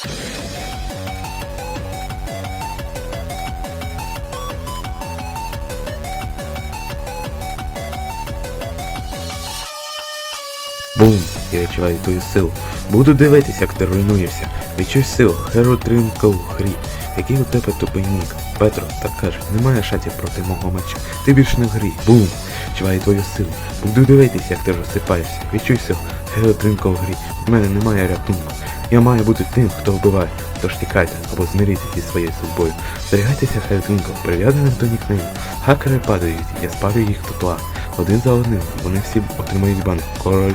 Бум! Я відчуваю твою силу. Буду дивитися, як ти руйнуєшся. Відчуй силу, Twinkle грі. Який у тебе тупий нік? Петро, так каже, немає шатів проти мого меча. Ти більш не в грі. Бум! Відчуваю твою силу. Буду дивитися, як ти розсипаєшся. Відчуй силу, Сили тримка в грі. В мене немає рятунку. Я маю бути тим, хто вбиває. Тож тікайте або змиріться зі своєю судьбою. Зберігайтеся Hero прив'язаним до нікнейму. Хакери падають, я спалю їх тутла. Один за одним, вони всі отримають бани. Король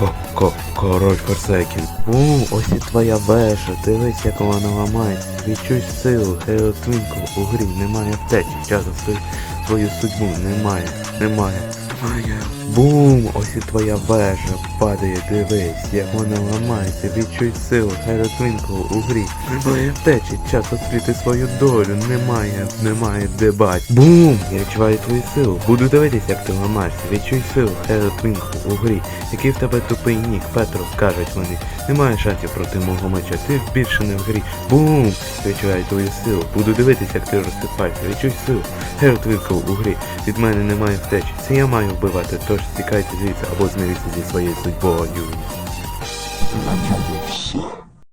Форсекін. Ко-ко, король Форсекін. У, ось і твоя вежа, дивись, як вона ламається. Відчуй силу, Хео Твінкл у грі, немає втечі, часу свою судьбу, немає, немає. Немає. Бум! Ось і твоя вежа падає, дивись, як вона ламається, відчуй силу, Хео Твінкл у грі. Немає втечі, час освіти свою долю, немає, немає дебать. Бум! Я відчуваю твою силу. Буду дивитися, як ти ламаєшся. Відчуй силу, Херо Твінкл у грі. Який в тебе тупий нік, Петро, скажуть вони. Немає шансів проти мого меча, ти більше не в грі. Бум! Я відчуваю твою силу. Буду дивитися, як ти розсипаєшся. Відчуй силу. Херо Твінкл у грі. Від мене немає втечі. Це я маю вбивати, тож тікайте звідси або змиріться зі своєю судьбою.